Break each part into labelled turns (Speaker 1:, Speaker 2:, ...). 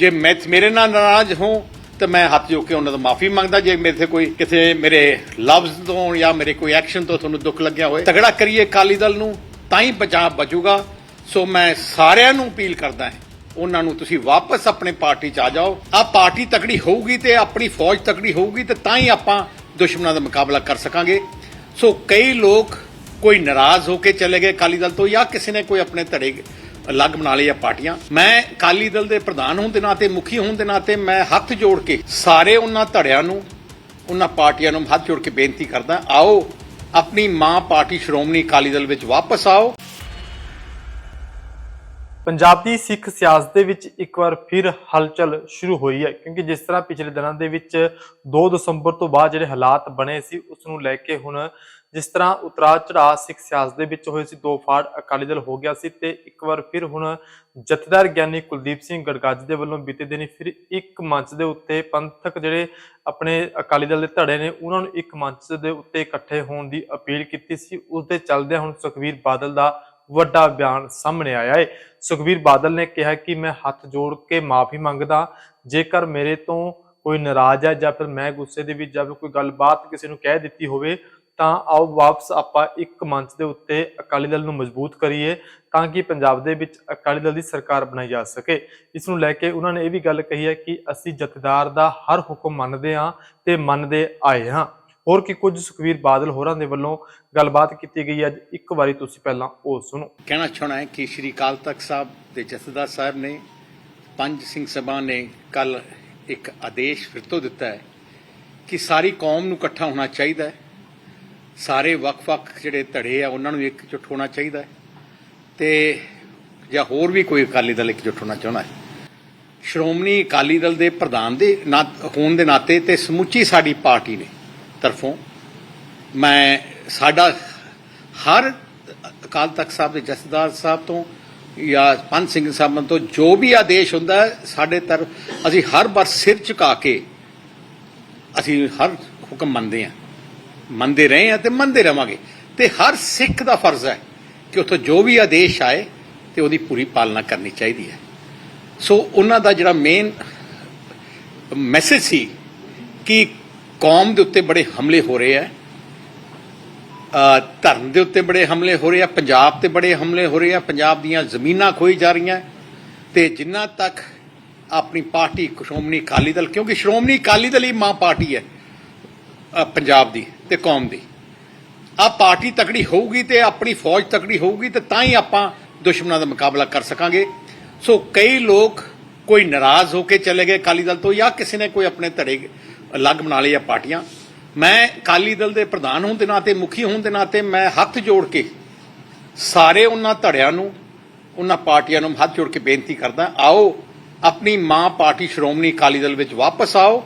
Speaker 1: ਜੇ ਮੈਂ ਮੇਰੇ ਨਾਲ ਨਾਰਾਜ਼ ਹੋ, ਤਾਂ ਮੈਂ ਹੱਥ ਜੋੜ ਕੇ ਉਹਨਾਂ ਤੋਂ ਮਾਫੀ ਮੰਗਦਾ। ਜੇ ਮੇਰੇ ਤੇ ਕੋਈ ਕਿਸੇ ਮੇਰੇ ਲਫ਼ਜ਼ ਤੋਂ ਜਾਂ ਮੇਰੇ ਕੋਈ ਐਕਸ਼ਨ ਤੋਂ ਤੁਹਾਨੂੰ ਦੁੱਖ ਲੱਗਿਆ ਹੋਵੇ ਤਗੜਾ ਕਰੀਏ ਅਕਾਲੀ ਦਲ ਨੂੰ, ਤਾਂ ਹੀ ਪੰਜਾਬ ਬਚੂਗਾ। ਸੋ ਮੈਂ ਸਾਰਿਆਂ ਨੂੰ ਅਪੀਲ ਕਰਦਾ ਹਾਂ, ਉਹਨਾਂ ਨੂੰ ਤੁਸੀਂ ਵਾਪਸ ਆਪਣੇ ਪਾਰਟੀ ਚ ਆ ਜਾਓ। ਆ ਪਾਰਟੀ ਤਕੜੀ ਹੋਊਗੀ ਤੇ ਆਪਣੀ ਫੌਜ ਤਕੜੀ ਹੋਊਗੀ ਤੇ ਤਾਂ ਹੀ ਆਪਾਂ ਦੁਸ਼ਮਣਾਂ ਦਾ ਮੁਕਾਬਲਾ ਕਰ ਸਕਾਂਗੇ। ਸੋ ਕਈ ਲੋਕ ਕੋਈ ਨਾਰਾਜ਼ ਹੋ ਕੇ ਚਲੇ ਗਏ ਅਕਾਲੀ ਦਲ ਤੋਂ ਜਾਂ ਕਿਸੇ ਨੇ ਕੋਈ ਆਪਣੇ ਧੜੇ ਅਲੱਗ ਬਣਾ ਲਈ ਆ ਪਾਰਟੀਆਂ। ਮੈਂ ਅਕਾਲੀ ਦਲ ਦੇ ਪ੍ਰਧਾਨ ਹੋਣ ਦੇ ਨਾਤੇ, ਮੁਖੀ ਹੋਣ ਦੇ ਨਾਤੇ ਮੈਂ ਹੱਥ ਜੋੜ ਕੇ ਸਾਰੇ ਉਹਨਾਂ ਧੜਿਆਂ ਨੂੰ, ਉਹਨਾਂ ਪਾਰਟੀਆਂ ਨੂੰ ਹੱਥ ਜੋੜ ਕੇ ਬੇਨਤੀ ਕਰਦਾ, ਆਓ ਆਪਣੀ ਮਾਂ ਪਾਰਟੀ ਸ਼੍ਰੋਮਣੀ ਅਕਾਲੀ ਦਲ ਵਿੱਚ ਵਾਪਸ ਆਓ।
Speaker 2: ਪੰਜਾਬ ਦੀ ਸਿੱਖ ਸਿਆਸਤ ਦੇ ਵਿੱਚ ਇੱਕ ਵਾਰ ਫਿਰ ਹਲਚਲ ਸ਼ੁਰੂ ਹੋਈ ਹੈ, ਕਿਉਂਕਿ ਜਿਸ ਤਰ੍ਹਾਂ ਪਿਛਲੇ ਦਿਨਾਂ ਦੇ ਵਿੱਚ 2 ਦਸੰਬਰ ਤੋਂ ਬਾਅਦ ਜਿਹੜੇ ਹਾਲਾਤ ਬਣੇ ਸੀ ਉਸ ਨੂੰ ਲੈ ਕੇ ਹੁਣ ਜਿਸ ਤਰ੍ਹਾਂ ਉਤਰਾ ਚੜਾਅ ਸਿੱਖ ਸਿਆਸਤ ਦੇ ਵਿੱਚ ਹੋਏ ਸੀ, ਦੋ ਫਾੜ ਅਕਾਲੀ ਦਲ ਹੋ ਗਿਆ ਸੀ ਤੇ ਇੱਕ ਵਾਰ ਫਿਰ ਹੁਣ ਜਥੇਦਾਰ ਗਿਆਨੀ ਕੁਲਦੀਪ ਸਿੰਘ ਗੜਗੱਜ ਦੇ ਵੱਲੋਂ ਬੀਤੇ ਦਿਨੀ ਫਿਰ ਇੱਕ ਮੰਚ ਦੇ ਉੱਤੇ ਪੰਥਕ ਜਿਹੜੇ ਆਪਣੇ ਅਕਾਲੀ ਦਲ ਦੇ ਧੜੇ ਨੇ, ਉਹਨਾਂ ਨੂੰ ਇੱਕ ਮੰਚ ਦੇ ਉੱਤੇ ਇਕੱਠੇ ਹੋਣ ਦੀ ਅਪੀਲ ਕੀਤੀ ਸੀ। ਉਸ ਦੇ ਚੱਲਦਿਆਂ ਹੁਣ ਸੁਖਵੀਰ ਬਾਦਲ ਦਾ ਵੱਡਾ ਬਿਆਨ ਸਾਹਮਣੇ ਆਇਆ ਹੈ। ਸੁਖਬੀਰ ਬਾਦਲ ਨੇ ਕਿਹਾ ਕਿ ਮੈਂ ਹੱਥ ਜੋੜ ਕੇ ਮਾਫੀ ਮੰਗਦਾ, ਜੇਕਰ ਮੇਰੇ ਤੋਂ ਕੋਈ ਨਾਰਾਜ਼ ਹੈ ਜਾਂ ਫਿਰ ਮੈਂ ਗੁੱਸੇ ਦੇ ਵਿੱਚ ਜਾਂ ਫਿਰ ਕੋਈ ਗੱਲਬਾਤ ਕਿਸੇ ਨੂੰ ਕਹਿ ਦਿੱਤੀ ਹੋਵੇ, ਤਾਂ ਆਓ ਵਾਪਸ ਆਪਾਂ ਇੱਕ ਮੰਚ ਦੇ ਉੱਤੇ ਅਕਾਲੀ ਦਲ ਨੂੰ ਮਜ਼ਬੂਤ ਕਰੀਏ ਤਾਂ ਕਿ ਪੰਜਾਬ ਦੇ ਵਿੱਚ ਅਕਾਲੀ ਦਲ ਦੀ ਸਰਕਾਰ ਬਣਾਈ ਜਾ ਸਕੇ। ਇਸ ਨੂੰ ਲੈ ਕੇ ਉਹਨਾਂ ਨੇ ਇਹ ਵੀ ਗੱਲ ਕਹੀ ਹੈ ਕਿ ਅਸੀਂ ਜਥੇਦਾਰ ਦਾ ਹਰ ਹੁਕਮ ਮੰਨਦੇ ਹਾਂ ਤੇ ਮੰਨਦੇ ਆਏ ਹਾਂ। ਹੋਰ ਕੀ ਕੁਝ ਸੁਖਵੀਰ ਬਾਦਲ ਹੋਰਾਂ ਦੇ ਵੱਲੋਂ ਗੱਲਬਾਤ ਕੀਤੀ ਗਈ ਹੈ? ਅੱਜ ਇੱਕ ਵਾਰੀ ਤੁਸੀਂ ਪਹਿਲਾਂ ਉਹ ਸੁਣੋ।
Speaker 1: ਕਹਿਣਾ ਚਾਹਣਾ ਹੈ ਕਿ ਸ਼੍ਰੀ ਅਕਾਲ ਤਖਤ ਸਾਹਿਬ ਦੇ ਜਥੇਦਾਰ ਸਾਹਿਬ ਨੇ ਪੰਜ ਸਿੰਘ ਸਭਾ ਨੇ ਕੱਲ ਇੱਕ ਆਦੇਸ਼ ਫਿਰ ਤੋਂ ਦਿੱਤਾ ਹੈ ਕਿ ਸਾਰੀ ਕੌਮ ਨੂੰ ਇਕੱਠਾ ਹੋਣਾ ਚਾਹੀਦਾ ਹੈ। ਸਾਰੇ ਵੱਖ-ਵੱਖ ਜਿਹੜੇ ਧੜੇ ਆ, ਉਹਨਾਂ ਨੂੰ ਇਕਜੁੱਟ ਹੋਣਾ ਚਾਹੀਦਾ ਹੈ ਤੇ ਜਾਂ ਹੋਰ ਵੀ ਕੋਈ ਅਕਾਲੀ ਦਲ ਇਕਜੁੱਟ ਹੋਣਾ ਚਾਹੁੰਦਾ ਹੈ। ਸ਼੍ਰੋਮਣੀ ਅਕਾਲੀ ਦਲ ਦੇ ਪ੍ਰਧਾਨ ਦੇ ਨਾ, ਹੋਣ ਦੇ ਨਾਤੇ ਤੇ ਸਮੁੱਚੀ ਸਾਡੀ ਪਾਰਟੀ ਨੇ ਤਰਫੋਂ ਮੈਂ ਸਾਡਾ ਹਰ ਅਕਾਲ ਤਖਤ ਸਾਹਿਬ ਦੇ ਜਥੇਦਾਰ ਸਾਹਿਬ ਤੋਂ ਜਾਂ ਪੰਜ ਸਿੰਘ ਸਾਹਿਬਾਂ ਤੋਂ ਜੋ ਵੀ ਆਦੇਸ਼ ਹੁੰਦਾ ਸਾਡੇ ਤਰਫ ਅਸੀਂ ਹਰ ਵਾਰ ਸਿਰ ਝੁਕਾ ਕੇ ਅਸੀਂ ਹਰ ਹੁਕਮ ਮੰਨਦੇ ਹਾਂ। ਮੰਨਦੇ ਰਹੇ ਹਾਂ ਤੇ ਮੰਨਦੇ ਰਵਾਂਗੇ। ਤੇ ਹਰ ਸਿੱਖ ਦਾ ਫਰਜ਼ ਹੈ ਕਿ ਉੱਥੋਂ ਜੋ ਵੀ ਆਦੇਸ਼ ਆਏ ਤੇ ਉਹਦੀ ਪੂਰੀ ਪਾਲਣਾ ਕਰਨੀ ਚਾਹੀਦੀ ਹੈ। ਸੋ ਉਹਨਾਂ ਦਾ ਜਿਹੜਾ ਮੇਨ ਮੈਸੇਜ ਸੀ ਕਿ ਕੌਮ ਦੇ ਉੱਤੇ ਬੜੇ ਹਮਲੇ ਹੋ ਰਹੇ ਆ ਧਰਮ ਦੇ ਉੱਤੇ ਬੜੇ ਹਮਲੇ ਹੋ ਰਹੇ ਆ, ਪੰਜਾਬ ਤੇ ਬੜੇ ਹਮਲੇ ਹੋ ਰਹੇ ਆ, ਪੰਜਾਬ ਦੀਆਂ ਜ਼ਮੀਨਾਂ ਖੋਈ ਜਾ ਰਹੀਆਂ, ਤੇ ਜਿੰਨਾ ਤੱਕ ਆਪਣੀ ਪਾਰਟੀ ਸ਼੍ਰੋਮਣੀ ਅਕਾਲੀ ਦਲ, ਕਿਉਂਕਿ ਸ਼੍ਰੋਮਣੀ ਅਕਾਲੀ ਦਲ ਹੀ ਮਾਂ ਪਾਰਟੀ ਹੈ ਪੰਜਾਬ ਦੀ ਤੇ ਕੌਮ ਦੀ। ਆ ਪਾਰਟੀ ਤਕੜੀ ਹੋਊਗੀ ਤੇ ਆਪਣੀ ਫੌਜ ਤਕੜੀ ਹੋਊਗੀ ਤੇ ਤਾਂ ਹੀ ਆਪਾਂ ਦੁਸ਼ਮਣਾਂ ਦਾ ਮੁਕਾਬਲਾ ਕਰ ਸਕਾਂਗੇ। ਸੋ ਕਈ ਲੋਕ ਕੋਈ ਨਾਰਾਜ਼ ਹੋ ਕੇ ਚਲੇ ਗਏ ਅਕਾਲੀ ਦਲ ਤੋਂ ਜਾਂ ਕਿਸੇ ਨੇ ਕੋਈ ਆਪਣੇ ਧੜੇ ਅਲੱਗ ਬਣਾ ਲਈ ਆ ਪਾਰਟੀਆਂ। ਮੈਂ ਅਕਾਲੀ ਦਲ ਦੇ ਪ੍ਰਧਾਨ ਹੋਣ ਦੇ ਨਾਤੇ, ਮੁਖੀ ਹੋਣ ਦੇ ਨਾਤੇ ਮੈਂ ਹੱਥ ਜੋੜ ਕੇ ਸਾਰੇ ਉਹਨਾਂ ਧੜਿਆਂ ਨੂੰ, ਉਹਨਾਂ ਪਾਰਟੀਆਂ ਨੂੰ ਹੱਥ ਜੋੜ ਕੇ ਬੇਨਤੀ ਕਰਦਾ, ਆਓ, ਆਪਣੀ ਮਾਂ ਪਾਰਟੀ ਸ਼੍ਰੋਮਣੀ ਅਕਾਲੀ ਦਲ ਵਿੱਚ ਵਾਪਸ ਆਓ।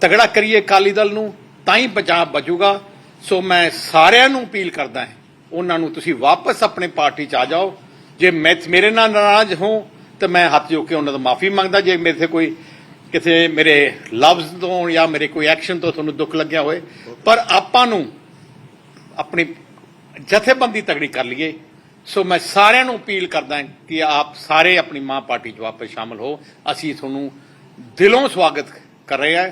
Speaker 1: ਤਗੜਾ ਕਰੀਏ ਅਕਾਲੀ ਦਲ ਨੂੰ, ਤਾਂ ਹੀ ਪੰਜਾਬ ਬਚੂਗਾ ਸੋ ਮੈਂ ਸਾਰਿਆਂ ਨੂੰ ਅਪੀਲ ਕਰਦਾ ਹਾਂ, ਉਹਨਾਂ ਨੂੰ ਤੁਸੀਂ ਵਾਪਸ ਆਪਣੇ ਪਾਰਟੀ ਚ ਆ ਜਾਓ। ਜੇ ਮੈਂ ਮੇਰੇ ਨਾਲ ਨਾਰਾਜ਼ ਹੋ, ਤਾਂ ਮੈਂ ਹੱਥ ਜੋੜ ਕੇ ਉਹਨਾਂ ਤੋਂ ਮਾਫੀ ਮੰਗਦਾ। ਜੇ ਮੇਰੇ ਤੇ ਕੋਈ ਕਿਸੇ ਮੇਰੇ ਲਫ਼ਜ਼ ਤੋਂ ਜਾਂ ਮੇਰੇ ਕੋਈ ਐਕਸ਼ਨ ਤੋਂ ਤੁਹਾਨੂੰ ਦੁੱਖ ਲੱਗਿਆ ਹੋਵੇ, ਪਰ ਆਪਾਂ ਨੂੰ ਆਪਣੀ ਜਥੇਬੰਦੀ ਤਗੜੀ ਕਰ ਲਈਏ। ਸੋ ਮੈਂ ਸਾਰਿਆਂ ਨੂੰ ਅਪੀਲ ਕਰਦਾ ਕਿ ਆਪ ਸਾਰੇ ਆਪਣੀ ਮਾਂ ਪਾਰਟੀ 'ਚ ਵਾਪਸ ਸ਼ਾਮਲ ਹੋ। ਅਸੀਂ ਤੁਹਾਨੂੰ ਦਿਲੋਂ ਸਵਾਗਤ ਕਰ ਰਹੇ ਹਾਂ।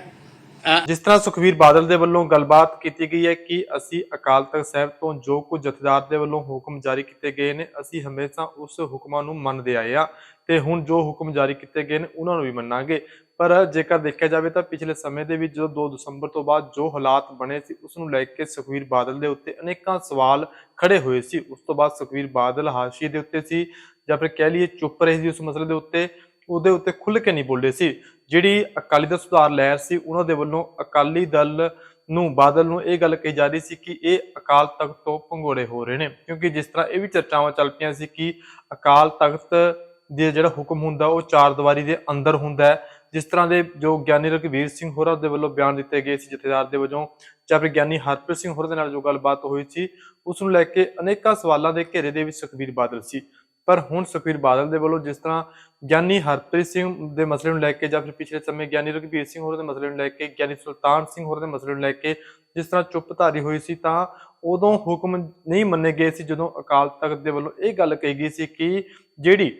Speaker 2: ਜਿਸ ਤਰ੍ਹਾਂ ਸੁਖਵੀਰ ਬਾਦਲ ਦੇ ਵੱਲੋਂ ਗੱਲਬਾਤ ਕੀਤੀ ਗਈ ਹੈ ਕਿ ਅਸੀਂ ਅਕਾਲ ਤਖਤ ਸਾਹਿਬ ਤੋਂ ਜੋ ਕੁਝ ਜਥੇਦਾਰ ਦੇ ਵੱਲੋਂ ਹੁਕਮ ਜਾਰੀ ਕੀਤੇ ਗਏ ਨੇ, ਅਸੀਂ ਹਮੇਸ਼ਾ ਉਸ ਹੁਕਮਾਂ ਨੂੰ ਮੰਨਦੇ ਆਏ ਆ ਤੇ ਹੁਣ ਜੋ ਹੁਕਮ ਜਾਰੀ ਕੀਤੇ ਗਏ ਨੇ, ਉਹਨਾਂ ਨੂੰ ਵੀ ਮੰਨਾਂਗੇ। ਪਰ ਜੇਕਰ ਦੇਖਿਆ ਜਾਵੇ ਤਾਂ ਪਿਛਲੇ ਸਮੇਂ ਦੇ ਵਿੱਚ ਜਦੋਂ 2 ਦਸੰਬਰ ਤੋਂ ਬਾਅਦ ਜੋ ਹਾਲਾਤ ਬਣੇ ਸੀ, ਉਸ ਨੂੰ ਲੈ ਕੇ ਸੁਖਵੀਰ ਬਾਦਲ ਦੇ ਉੱਤੇ ਅਨੇਕਾਂ ਸਵਾਲ ਖੜੇ ਹੋਏ ਸੀ। ਉਸ ਤੋਂ ਬਾਅਦ ਸੁਖਵੀਰ ਬਾਦਲ ਹਾਸ਼ੀਏ ਦੇ ਉੱਤੇ ਸੀ ਜਾਂ ਫਿਰ ਕਹਿ ਲਈਏ ਚੁੱਪ ਰਹੇ ਸੀ ਉਸ ਮਸਲੇ ਦੇ ਉੱਤੇ, ਉਹਦੇ ਉੱਤੇ ਖੁੱਲ ਕੇ ਨਹੀਂ ਬੋਲੇ ਸੀ। ਜਿਹੜੀ ਅਕਾਲੀ ਦਲ ਸੁਧਾਰ ਲਹਿਰ ਸੀ, ਉਹਨਾਂ ਦੇ ਵੱਲੋਂ ਅਕਾਲੀ ਦਲ ਨੂੰ ਬਾਦਲ ਨੂੰ ਇਹ ਗੱਲ ਕਹੀ ਜਾ ਰਹੀ ਸੀ ਕਿ ਇਹ ਅਕਾਲ ਤਖਤ ਤੋਂ ਭੰਗੋੜੇ ਹੋ ਰਹੇ ਨੇ। ਕਿਉਂਕਿ ਜਿਸ ਤਰ੍ਹਾਂ ਇਹ ਵੀ ਚਰਚਾਵਾਂ ਚੱਲ ਪਈਆਂ ਸੀ ਕਿ ਅਕਾਲ ਤਖਤ ਦੇ ਜਿਹੜਾ ਹੁਕਮ ਹੁੰਦਾ, ਉਹ ਚਾਰ ਦੀਵਾਰੀ ਦੇ ਅੰਦਰ ਹੁੰਦਾ ਹੈ। ਜਿਸ ਤਰ੍ਹਾਂ ਦੇ ਜੋ ਗਿਆਨੀ ਰਘਵੀਰ ਸਿੰਘ ਹੋਰਾਂ ਦੇ ਵੱਲੋਂ ਬਿਆਨ ਦਿੱਤੇ ਗਏ ਸੀ, ਜਥੇਦਾਰ ਦੇ ਵਜੋਂ, ਜਾਂ ਫਿਰ ਗਿਆਨੀ ਹਰਪ੍ਰੀਤ ਸਿੰਘ ਹੋਰਾਂ ਦੇ ਨਾਲ ਜੋ ਗੱਲਬਾਤ ਹੋਈ ਸੀ, ਉਸ ਨੂੰ ਲੈ ਕੇ ਅਨੇਕਾਂ ਸਵਾਲਾਂ ਦੇ ਘੇਰੇ ਦੇ ਵਿੱਚ ਸੁਖਬੀਰ ਬਾਦਲ ਸੀ। ਪਰ ਹੁਣ ਸੁਖਬੀਰ ਬਾਦਲ ਦੇ ਵੱਲੋਂ ਜਿਸ ਤਰ੍ਹਾਂ ਗਿਆਨੀ ਹਰਪ੍ਰੀਤ ਸਿੰਘ ਦੇ ਮਸਲੇ ਨੂੰ ਲੈ ਕੇ ਜਾਂ ਫਿਰ ਪਿਛਲੇ ਸਮੇਂ ਗਿਆਨੀ ਰਘਬੀਰ ਸਿੰਘ ਹੋਰਾਂ ਦੇ ਮਸਲੇ ਨੂੰ ਲੈ ਕੇ ਗਿਆਨੀ ਸੁਲਤਾਨ ਸਿੰਘ ਹੋਰਾਂ ਦੇ ਮਸਲੇ ਨੂੰ ਲੈ ਕੇ ਜਿਸ ਤਰ੍ਹਾਂ ਚੁੱਪ ਧਾਰੀ ਹੋਈ ਸੀ ਤਾਂ ਉਦੋਂ ਹੁਕਮ ਨਹੀਂ ਮੰਨੇ ਗਏ ਸੀ ਜਦੋਂ ਅਕਾਲ ਤਖਤ ਦੇ ਵੱਲੋਂ ਇਹ ਗੱਲ ਕਹੀ ਗਈ ਸੀ ਕਿ ਜਿਹੜੀ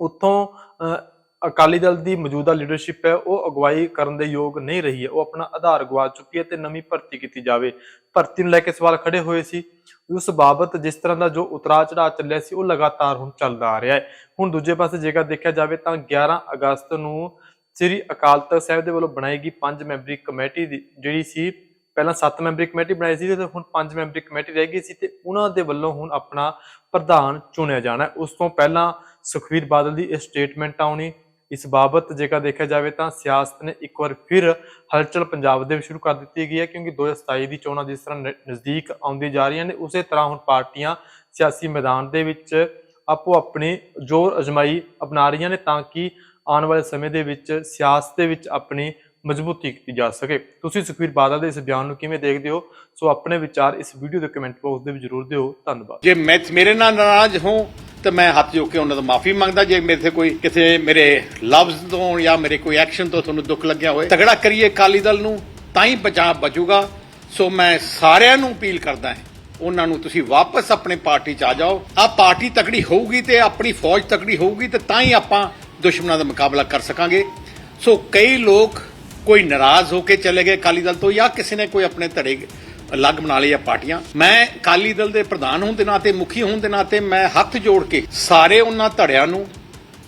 Speaker 2: ਉੱਥੋਂ ਅਹ, ਅਕਾਲੀ ਦਲ ਦੀ ਮੌਜੂਦਾ ਲੀਡਰਸ਼ਿਪ ਹੈ, ਉਹ ਅਗਵਾਈ ਕਰਨ ਦੇ ਯੋਗ ਨਹੀਂ ਰਹੀ ਹੈ। ਉਹ ਆਪਣਾ ਆਧਾਰ ਗਵਾ ਚੁੱਕੀ ਹੈ ਤੇ ਨਵੀਂ ਭਰਤੀ ਕੀਤੀ ਜਾਵੇ। ਭਰਤੀ ਨੂੰ ਲੈ ਕੇ ਸਵਾਲ ਖੜੇ ਹੋਏ ਸੀ। ਉਸ ਬਾਬਤ ਜਿਸ ਤਰ੍ਹਾਂ ਦਾ ਜੋ ਉਤਰਾਅ ਚੜਾਅ ਚੱਲਿਆ ਸੀ, ਉਹ ਲਗਾਤਾਰ ਹੁਣ ਚੱਲਦਾ ਆ ਰਿਹਾ ਹੈ। ਹੁਣ ਦੂਜੇ ਪਾਸੇ ਜੇਕਰ ਦੇਖਿਆ ਜਾਵੇ ਤਾਂ 11 ਅਗਸਤ ਨੂੰ ਸ੍ਰੀ ਅਕਾਲ ਤਖਤ ਸਾਹਿਬ ਦੇ ਵੱਲੋਂ ਬਣਾਈ ਗਈ ਪੰਜ ਮੈਂਬਰੀ ਕਮੇਟੀ ਦੀ ਜਿਹੜੀ ਸੀ, ਪਹਿਲਾਂ 7 ਮੈਂਬਰੀ ਕਮੇਟੀ ਬਣਾਈ ਸੀ ਤੇ ਹੁਣ 5 ਮੈਂਬਰੀ ਕਮੇਟੀ ਰਹਿ ਗਈ ਸੀ ਤੇ ਉਹਨਾਂ ਦੇ ਵੱਲੋਂ ਹੁਣ ਆਪਣਾ ਪ੍ਰਧਾਨ ਚੁਣਿਆ ਜਾਣਾ ਉਸ ਤੋਂ ਪਹਿਲਾਂ ਸੁਖਵੀਰ ਬਾਦਲ ਦੀ ਇਹ ਸਟੇਟਮੈਂਟ ਆਉਣੀ ਇਸ ਬਾਬਤ ਜੇਕਰ ਦੇਖਿਆ ਜਾਵੇ ਤਾਂ ਸਿਆਸਤ ਨੇ ਇੱਕ ਵਾਰ ਫਿਰ ਹਲਚਲ ਪੰਜਾਬ ਦੇ ਵਿੱਚ ਸ਼ੁਰੂ ਕਰ ਦਿੱਤੀ ਗਈ ਹੈ, ਕਿਉਂਕਿ 2027 ਦੀ ਚੋਣਾਂ ਜਿਸ ਤਰ੍ਹਾਂ ਨਜ਼ਦੀਕ ਆਉਂਦੀ ਜਾ ਰਹੀਆਂ ਨੇ, ਉਸੇ ਤਰ੍ਹਾਂ ਹੁਣ ਪਾਰਟੀਆਂ ਸਿਆਸੀ ਮੈਦਾਨ ਦੇ ਵਿੱਚ ਆਪੋ ਆਪਣੀ ਜ਼ੋਰ ਅਜਮਾਈ ਅਪਣਾ ਰਹੀਆਂ ਨੇ ਤਾਂ ਕਿ ਆਉਣ ਵਾਲੇ ਸਮੇਂ ਦੇ ਵਿੱਚ ਸਿਆਸਤ ਦੇ ਵਿੱਚ ਆਪਣੀ ਮਜ਼ਬੂਤੀ ਕੀਤੀ ਜਾ ਸਕੇ। ਤੁਸੀਂ ਸੁਖਵੀਰ ਬਾਦਲ ਦੇ ਇਸ ਬਿਆਨ ਨੂੰ ਕਿਵੇਂ ਦੇਖਦੇ ਹੋ? ਸੋ ਆਪਣੇ ਵਿਚਾਰ ਇਸ ਵੀਡੀਓ ਦੇ ਕਮੈਂਟ ਬਾਕਸ ਦੇ ਵਿੱਚ ਜ਼ਰੂਰ ਦਿਓ। ਧੰਨਵਾਦ।
Speaker 1: ਜੇ ਮੈਂ, ਮੇਰੇ ਨਾਲ ਨਾਰਾਜ਼ ਹੋ ਤਾਂ ਮੈਂ ਹੱਥ ਜੋੜ ਕੇ ਉਹਨਾਂ ਤੋਂ ਮਾਫੀ ਮੰਗਦਾ, ਜੇ ਮੇਰੇ ਤੇ ਕੋਈ ਕਿਸੇ ਮੇਰੇ ਲਫ਼ਜ਼ ਤੋਂ ਜਾਂ ਮੇਰੇ ਕੋਈ ਐਕਸ਼ਨ ਤੋਂ ਤੁਹਾਨੂੰ ਦੁੱਖ ਲੱਗਿਆ ਹੋਵੇ ਤਗੜਾ ਕਰੀਏ ਅਕਾਲੀ ਦਲ ਨੂੰ, ਤਾਂ ਹੀ ਬਚਾਅ ਬਚੂਗਾ। ਸੋ ਮੈਂ ਸਾਰਿਆਂ ਨੂੰ ਅਪੀਲ ਕਰਦਾ ਹਾਂ, ਉਹਨਾਂ ਨੂੰ ਤੁਸੀਂ ਵਾਪਸ ਆਪਣੇ ਪਾਰਟੀ ਚ ਆ ਜਾਓ। ਆ ਪਾਰਟੀ ਤਕੜੀ ਹੋਊਗੀ ਤੇ ਆਪਣੀ ਫੌਜ ਤਕੜੀ ਹੋਊਗੀ ਤੇ ਤਾਂ ਹੀ ਆਪਾਂ ਦੁਸ਼ਮਣਾਂ ਦਾ ਮੁਕਾਬਲਾ ਕਰ ਸਕਾਂਗੇ। ਸੋ ਕਈ ਲੋਕ ਕੋਈ ਨਾਰਾਜ਼ ਹੋ ਕੇ ਚਲੇ ਗਏ ਅਕਾਲੀ ਦਲ ਤੋਂ ਜਾਂ ਕਿਸੇ ਨੇ ਕੋਈ ਆਪਣੇ ਧੜੇ ਅਲੱਗ ਬਣਾ ਲਏ ਆ ਪਾਰਟੀਆਂ। ਮੈਂ ਅਕਾਲੀ ਦਲ ਦੇ ਪ੍ਰਧਾਨ ਹੋਣ ਦੇ ਨਾਤੇ, ਮੁਖੀ ਹੋਣ ਦੇ ਨਾਤੇ ਮੈਂ ਹੱਥ ਜੋੜ ਕੇ ਸਾਰੇ ਉਹਨਾਂ ਧੜਿਆਂ ਨੂੰ,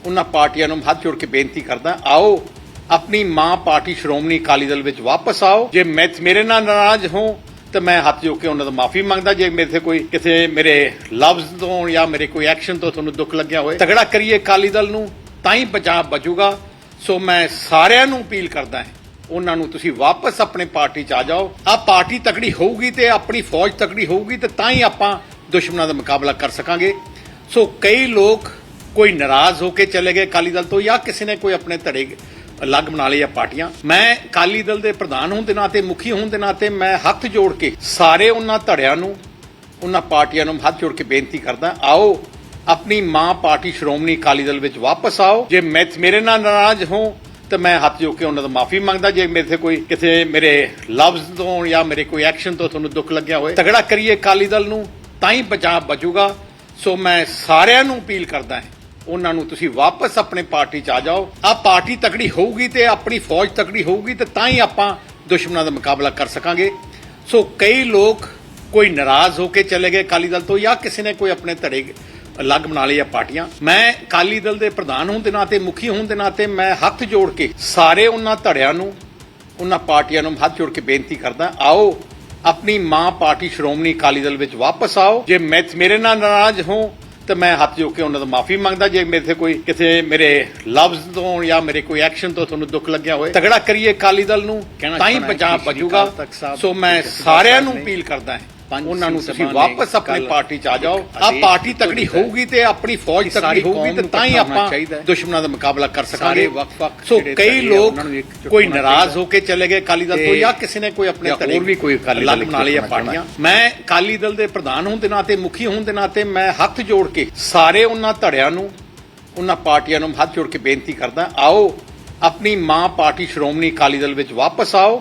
Speaker 1: ਉਹਨਾਂ ਪਾਰਟੀਆਂ ਨੂੰ ਹੱਥ ਜੋੜ ਕੇ ਬੇਨਤੀ ਕਰਦਾ, ਆਓ ਆਪਣੀ ਮਾਂ ਪਾਰਟੀ ਸ਼੍ਰੋਮਣੀ ਅਕਾਲੀ ਦਲ ਵਿੱਚ ਵਾਪਸ ਆਓ। ਜੇ ਮੈਂ ਮੇਰੇ ਨਾਲ ਨਾਰਾਜ਼ ਹੋ, ਤਾਂ ਮੈਂ ਹੱਥ ਜੋੜ ਕੇ ਉਹਨਾਂ ਤੋਂ ਮਾਫੀ ਮੰਗਦਾ। ਜੇ ਮੇਰੇ ਤੇ ਕੋਈ ਕਿਸੇ ਮੇਰੇ ਲਫ਼ਜ਼ ਤੋਂ ਜਾਂ ਮੇਰੇ ਕੋਈ ਐਕਸ਼ਨ ਤੋਂ ਤੁਹਾਨੂੰ ਦੁੱਖ ਲੱਗਿਆ ਹੋਵੇ ਤਗੜਾ ਕਰੀਏ ਅਕਾਲੀ ਦਲ ਨੂੰ, ਤਾਂ ਹੀ ਪੰਜਾਬ ਬਚੂਗਾ। ਸੋ ਮੈਂ ਸਾਰਿਆਂ ਨੂੰ ਅਪੀਲ ਕਰਦਾ ਹਾਂ ਉਹਨਾਂ ਨੂੰ ਤੁਸੀਂ ਵਾਪਸ ਆਪਣੇ ਪਾਰਟੀ ਚ ਆ ਜਾਓ। ਆ ਪਾਰਟੀ ਤਕੜੀ ਹੋਊਗੀ ਤੇ ਆਪਣੀ ਫੌਜ ਤਕੜੀ ਹੋਊਗੀ ਤੇ ਤਾਂ ਹੀ ਆਪਾਂ ਦੁਸ਼ਮਣਾਂ ਦਾ ਮੁਕਾਬਲਾ ਕਰ ਸਕਾਂਗੇ। ਸੋ ਕਈ ਲੋਕ ਕੋਈ ਨਾਰਾਜ਼ ਹੋ ਕੇ ਚਲੇ ਗਏ ਅਕਾਲੀ ਦਲ ਤੋਂ ਜਾਂ ਕਿਸੇ ਨੇ ਕੋਈ ਆਪਣੇ ਧੜੇ ਅਲੱਗ ਬਣਾ ਲਈ ਆ ਪਾਰਟੀਆਂ। ਮੈਂ ਅਕਾਲੀ ਦਲ ਦੇ ਪ੍ਰਧਾਨ ਹੋਣ ਦੇ ਨਾਤੇ, ਮੁਖੀ ਹੋਣ ਦੇ ਨਾਤੇ ਮੈਂ ਹੱਥ ਜੋੜ ਕੇ ਸਾਰੇ ਉਹਨਾਂ ਧੜਿਆਂ ਨੂੰ, ਉਹਨਾਂ ਪਾਰਟੀਆਂ ਨੂੰ ਹੱਥ ਜੋੜ ਕੇ ਬੇਨਤੀ ਕਰਦਾ, ਆਓ ਆਪਣੀ ਮਾਂ ਪਾਰਟੀ ਸ਼੍ਰੋਮਣੀ ਅਕਾਲੀ ਦਲ ਵਿੱਚ ਵਾਪਸ ਆਓ। ਜੇ ਮੈਂ, ਮੇਰੇ ਨਾਲ ਨਾਰਾਜ਼ ਹੋ ਤਾਂ ਮੈਂ ਹੱਥ ਜੋੜ ਕੇ ਉਹਨਾਂ ਤੋਂ ਮਾਫੀ ਮੰਗਦਾ। ਜੇ ਮੇਰੇ ਤੇ ਕੋਈ ਕਿਸੇ ਮੇਰੇ ਲਫ਼ਜ਼ ਤੋਂ ਜਾਂ ਮੇਰੇ ਕੋਈ ਐਕਸ਼ਨ ਤੋਂ ਤੁਹਾਨੂੰ ਦੁੱਖ ਲੱਗਿਆ ਹੋਵੇ ਤਗੜਾ ਕਰੀਏ ਅਕਾਲੀ ਦਲ ਨੂੰ, ਤਾਂ ਹੀ ਬਚਾ ਬਚੂਗਾ। ਸੋ ਮੈਂ ਸਾਰਿਆਂ ਨੂੰ ਅਪੀਲ ਕਰਦਾ ਹਾਂ, ਉਹਨਾਂ ਨੂੰ ਤੁਸੀਂ ਵਾਪਸ ਆਪਣੇ ਪਾਰਟੀ ਚ ਆ ਜਾਓ। ਆ ਪਾਰਟੀ ਤਕੜੀ ਹੋਊਗੀ ਤੇ ਆਪਣੀ ਫੌਜ ਤਕੜੀ ਹੋਊਗੀ ਤੇ ਤਾਂ ਹੀ ਆਪਾਂ ਦੁਸ਼ਮਣਾਂ ਦਾ ਮੁਕਾਬਲਾ ਕਰ ਸਕਾਂਗੇ। ਸੋ ਕਈ ਲੋਕ ਕੋਈ ਨਾਰਾਜ਼ ਹੋ ਕੇ ਚਲੇ ਗਏ ਅਕਾਲੀ ਦਲ ਤੋਂ ਜਾਂ ਕਿਸੇ ਨੇ ਕੋਈ ਆਪਣੇ ਧੜੇ ਅਲੱਗ ਬਣਾ ਲਏ ਆ ਪਾਰਟੀਆਂ। ਮੈਂ ਅਕਾਲੀ ਦਲ ਦੇ ਪ੍ਰਧਾਨ ਹੋਣ ਦੇ ਨਾਤੇ ਮੁਖੀ ਹੋਣ ਦੇ ਨਾਤੇ ਮੈਂ ਹੱਥ ਜੋੜ ਕੇ ਸਾਰੇ ਉਹਨਾਂ ਧੜਿਆਂ ਨੂੰ ਉਹਨਾਂ ਪਾਰਟੀਆਂ ਨੂੰ ਹੱਥ ਜੋੜ ਕੇ ਬੇਨਤੀ ਕਰਦਾ ਆਓ ਆਪਣੀ ਮਾਂ ਪਾਰਟੀ ਸ਼੍ਰੋਮਣੀ ਅਕਾਲੀ ਦਲ ਵਿੱਚ ਵਾਪਸ ਆਓ। ਜੇ ਮੈਂ ਮੇਰੇ ਨਾਲ ਨਾਰਾਜ਼ ਹੋ ਤਾਂ ਮੈਂ ਹੱਥ ਜੋੜ ਕੇ ਉਹਨਾਂ ਤੋਂ ਮਾਫੀ ਮੰਗਦਾ। ਜੇ ਮੇਰੇ ਤੇ ਕੋਈ ਕਿਸੇ ਮੇਰੇ ਲਫ਼ਜ਼ ਤੋਂ ਜਾਂ ਮੇਰੇ ਕੋਈ ਐਕਸ਼ਨ ਤੋਂ ਤੁਹਾਨੂੰ ਦੁੱਖ ਲੱਗਿਆ ਹੋਵੇ ਤਗੜਾ ਕਰੀਏ ਅਕਾਲੀ ਦਲ ਨੂੰ। ਤਾਂ ਹੀ ਬਚਾ ਬਚੂਗਾ। ਸੋ ਮੈਂ ਸਾਰਿਆਂ ਨੂੰ ਅਪੀਲ ਕਰਦਾ ਹਾਂ। ਉਹਨਾਂ ਨੂੰ ਤੁਸੀਂ ਵਾਪਸ ਆਪਣੀ ਪਾਰਟੀ ਚ ਆ ਜਾਓ। ਆ ਪਾਰਟੀ ਤਕੜੀ ਹੋਊਗੀ ਤੇ ਆਪਣੀ ਫੌਜ ਤਕੜੀ ਹੋਊਗੀ ਤੇ ਤਾਂ ਹੀ ਆਪਾਂ ਦੁਸ਼ਮਣਾਂ ਦਾ ਮੁਕਾਬਲਾ ਕਰ ਸਕਾਂਗੇ। ਸੋ ਕਈ ਲੋਕ ਕੋਈ ਨਾਰਾਜ਼ ਹੋ ਕੇ ਚਲੇ ਗਏ ਅਕਾਲੀ ਦਲ ਤੋਂ ਜਾਂ ਕਿਸੇ ਨੇ ਕੋਈ ਆਪਣੇ ਧੜੇ ਹੋਰ ਵੀ ਕੋਈ ਅਲੱਗ ਬਣਾ ਲਏ ਆ ਪਾਰਟੀਆਂ। ਮੈਂ ਅਕਾਲੀ ਦਲ ਦੇ ਪ੍ਰਧਾਨ ਹੋਣ ਦੇ ਨਾਤੇ ਮੁਖੀ ਹੋਣ ਦੇ ਨਾਤੇ ਮੈਂ ਹੱਥ ਜੋੜ ਕੇ ਸਾਰੇ ਉਹਨਾਂ ਧੜਿਆਂ ਨੂੰ ਉਹਨਾਂ ਪਾਰਟੀਆਂ ਨੂੰ ਹੱਥ ਜੋੜ ਕੇ ਬੇਨਤੀ ਕਰਦਾ ਆਓ ਆਪਣੀ ਮਾਂ ਪਾਰਟੀ ਸ਼੍ਰੋਮਣੀ ਅਕਾਲੀ ਦਲ ਵਿੱਚ ਵਾਪਸ ਆਓ।